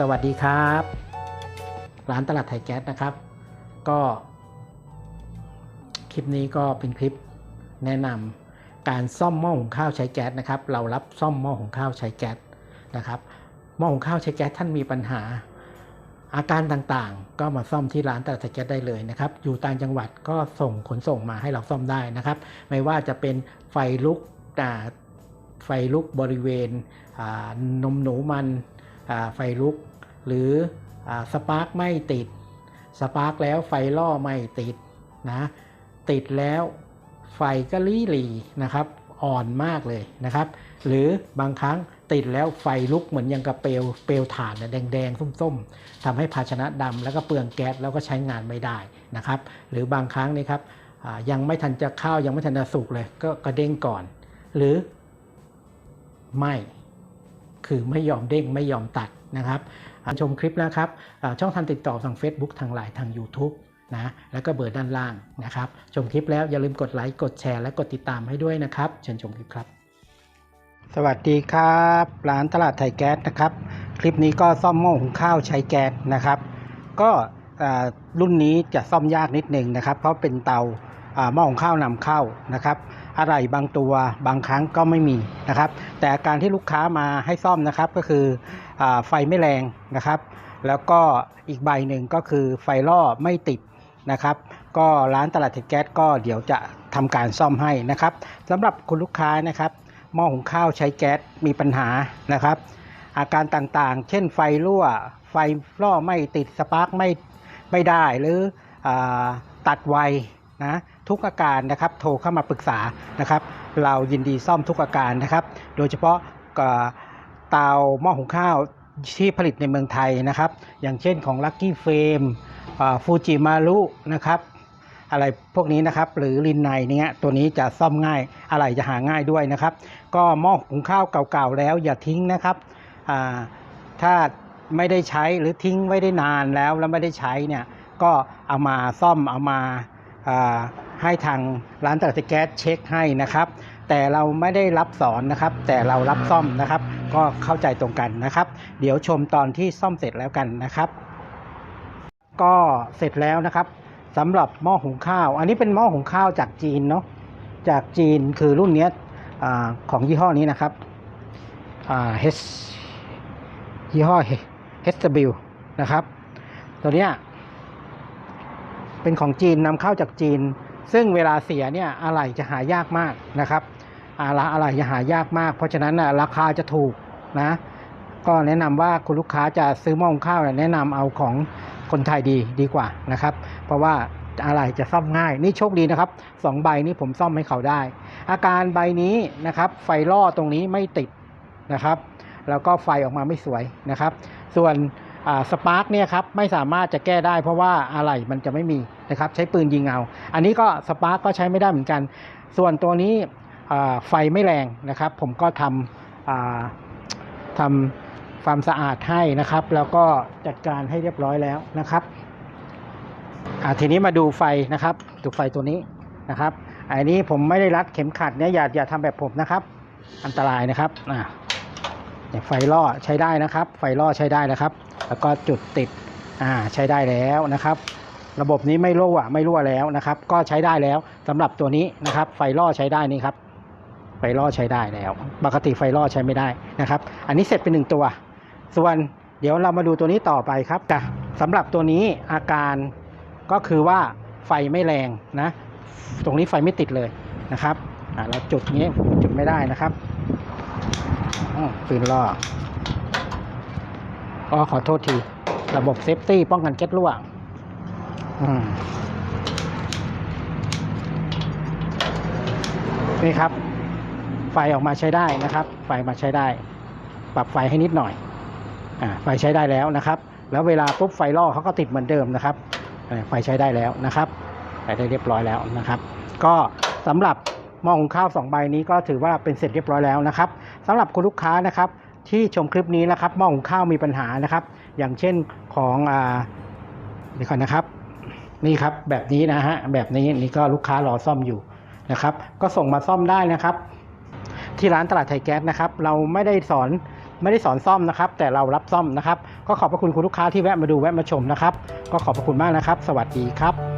สวัสดีครับ ร้านตลาดไทยแก๊สนะครับ ก็คลิปนี้ก็เป็นคลิปแนะนำการซ่อมหม้อหุงข้าวใช้แก๊สนะครับ เรารับซ่อมหม้อหุงข้าวใช้แก๊สนะครับหม้อหุงข้าวใช้แก๊สท่านมีปัญหา อาการต่างๆ ก็มาซ่อมที่ร้านตลาดไทยแก๊สได้เลยนะครับ อยู่ต่างจังหวัดก็ส่งขนส่งมาให้เราซ่อมได้นะครับ ไม่ว่าจะเป็นไฟลุกอ่ไฟลุกบริเวณนมหนูมัน ไฟลุก หรืออสปาร์กไม่ติด สปาร์กแล้วไฟล่อไม่ติดนะติดแล้วไฟก็ลี่หลีนะครับอ่อนมากเลยนะครับ หรือบางครั้งติดแล้วไฟลุกเหมือนอยังกับเปลวเปลวถ่านน่ะแดงส้มๆทำให้ภาชนะดำแล้วก็เปลืองแก๊สแล้วก็ใช้งานไม่ได้นะครับ หรือบางครั้งนี่ครับยังไม่ทันจะข้าวยังไม่ทันจะสุกเลยก็กระเด้งก่อน หรือไม่ คือไม่ยอมเด้งไม่ยอมตัดนะครับชมคลิปนะครับช่องทางติดต่อทาง Facebook ทางไลน์ทาง YouTube นะแล้วก็เบอร์ด้านล่างนะครับ ชมคลิปแล้วอย่าลืมกดไลค์กดแชร์และกดติดตามให้ด้วยนะครับ เชิญชมคลิปครับ สวัสดีครับร้านตลาดไทยแก๊สนะครับ คลิปนี้ก็ซ่อมหม้อหุงข้าวใช้แก๊สนะครับ ก็รุ่นนี้จะซ่อมยากนิดหนึ่งนะครับ เพราะเป็นเตาอ่าหม้อหุงข้าวนำเข้านะครับ อะไรบางตัวบางครั้งก็ไม่มีนะครับ แต่การที่ลูกค้ามาให้ซ่อมนะครับก็คืออไฟไม่แรงนะครับ แล้วก็อีกใบหนึ่งก็คือไฟล่อไม่ติดนะครับ ก็ร้านตลาดเทแก๊สก็เดี๋ยวจะทำการซ่อมให้นะครับสำหรับคุณลูกค้านะครับหม้อหุงข้าวใช้แก๊สมีปัญหานะครับ อาการต่างๆ เช่นไฟรั่ว ไฟล่อไม่ติดสปาร์กไม่ไม่ได้หรืออตัดไวนะ ทุกอาการนะครับ โทรเข้ามาปรึกษานะครับ เรายินดีซ่อมทุกอาการนะครับ โดยเฉพาะเตาหม้อหุงข้าวที่ผลิตในเมืองไทยนะครับ อย่างเช่นของ Lucky Frame ฟูจิมารุนะครับอะไรพวกนี้นะครับหรือลินไนเนี้ยตัวนี้จะซ่อมง่ายอะไรจะหาง่ายด้วยนะครับ ก็หม้อหุงข้าวเก่าๆแล้วอย่าทิ้งนะครับถ้าไม่ได้ใช้หรือทิ้งไว้ได้นานแล้วแล้วไม่ได้ใช้เนี่ยก็เอามาซ่อมเอามาา ให้ทางร้านตัดแก๊สเช็คให้นะครับ แต่เราไม่ได้รับสอนนะครับ แต่เรารับซ่อมนะครับ ก็เข้าใจตรงกันนะครับ เดี๋ยวชมตอนที่ซ่อมเสร็จแล้วกันนะครับ ก็เสร็จแล้วนะครับสำหรับหม้อหุงข้าว อันนี้เป็นหม้อหุงข้าวจากจีนเนาะจากจีนคือรุ่นนี้อของยี่ห้อนี้นะครับ H ยี่ห้อ HW นะครับ ตัวเนี้ยเป็นของจีนนำเข้าจากจีน ซึ่งเวลาเสียเนี่ยอะไหล่จะหายากมากนะครับอะละอะไหล่จะหายากมาก เพราะฉะนั้นราคาจะถูกนะก็แนะนำว่าคุณลูกค้าจะซื้อหม้อหุงข้าวแนะนำเอาของคนไทยดีดีกว่านะครับ เพราะว่าอะไรจะซ่อมง่าย นี่โชคดีนะครับสองใบนี้ผมซ่อมให้เขาได้ อาการใบนี้นะครับ ไฟล่อตรงนี้ไม่ติดนะครับ แล้วก็ไฟออกมาไม่สวยนะครับ ส่วน สปาร์กเนี่ยครับไม่สามารถจะแก้ได้เพราะว่าอะไรมันจะไม่มีนะครับใช้ปืนยิงเอาอันนี้ก็สปาร์กก็ใช้ไม่ได้เหมือนกัน ส่วนตัวนี้ไฟไม่แรงนะครับ ผมก็ทำทำความสะอาดให้นะครับ แล้วก็จัดการให้เรียบร้อยแล้วนะครับทีนี้มาดูไฟนะครับดูไฟตัวนี้นะครับอันนี้ผมไม่ได้รัดเข็มขัดเนี่ยอย่าอย่าทำแบบผมนะครับ อันตรายนะครับอ่า ไฟล่อใช้ได้นะครับ ไฟล่อใช้ได้นะครับ แล้วก็จุดติดอ่าใช้ได้แล้วนะครับ ระบบนี้ไม่รั่วไม่รั่วแล้วนะครับ ก็ใช้ได้แล้วสำหรับตัวนี้นะครับ ไฟล่อใช้ได้นี่ครับ ไฟล่อใช้ได้แล้ว ปกติไฟล่อใช้ไม่ได้นะครับ อันนี้เสร็จเป็นหนึ่งตัว ส่วนเดี๋ยวเรามาดูตัวนี้ต่อไปครับจ้ะสำหรับตัวนี้อาการก็คือว่าไฟไม่แรงนะ ตรงนี้ไฟไม่ติดเลยนะครับเราจุดนี้จุดไม่ได้นะครับ ปืนล่อก็ขอโทษที ระบบเซฟตี้ป้องกันแก๊สรั่วอืมนี่ครับ ไฟออกมาใช้ได้นะครับ ไฟมาใช้ได้ ปรับไฟให้นิดหน่อยอ่าไฟใช้ได้แล้วนะครับ แล้วเวลาปุ๊บไฟล่อเขาก็ติดเหมือนเดิมนะครับ ไฟใช้ได้แล้วนะครับไปได้เรียบร้อยแล้วนะครับ ก็สำหรับหม้อหุงข้าวสองใบนี้ก็ถือว่าเป็นเสร็จเรียบร้อยแล้วนะครับ สำหรับคุณลูกค้านะครับ ที่ชมคลิปนี้นะครับหม้อหุงข้าวมีปัญหานะครับ อย่างเช่นของอ่าเดี๋ยวก่อนนะครับ นี่ครับแบบนี้นะฮะแบบนี้นี่ก็ลูกค้ารอซ่อมอยู่นะครับ ก็ส่งมาซ่อมได้นะครับ ที่ร้านตลาดไทยแก๊สนะครับ เราไม่ได้สอนไม่ได้สอนซ่อมนะครับ แต่เรารับซ่อมนะครับ ก็ขอบพระคุณคุณลูกค้าที่แวะมาดูแวะมาชมนะครับ ก็ขอบพระคุณมากนะครับ สวัสดีครับ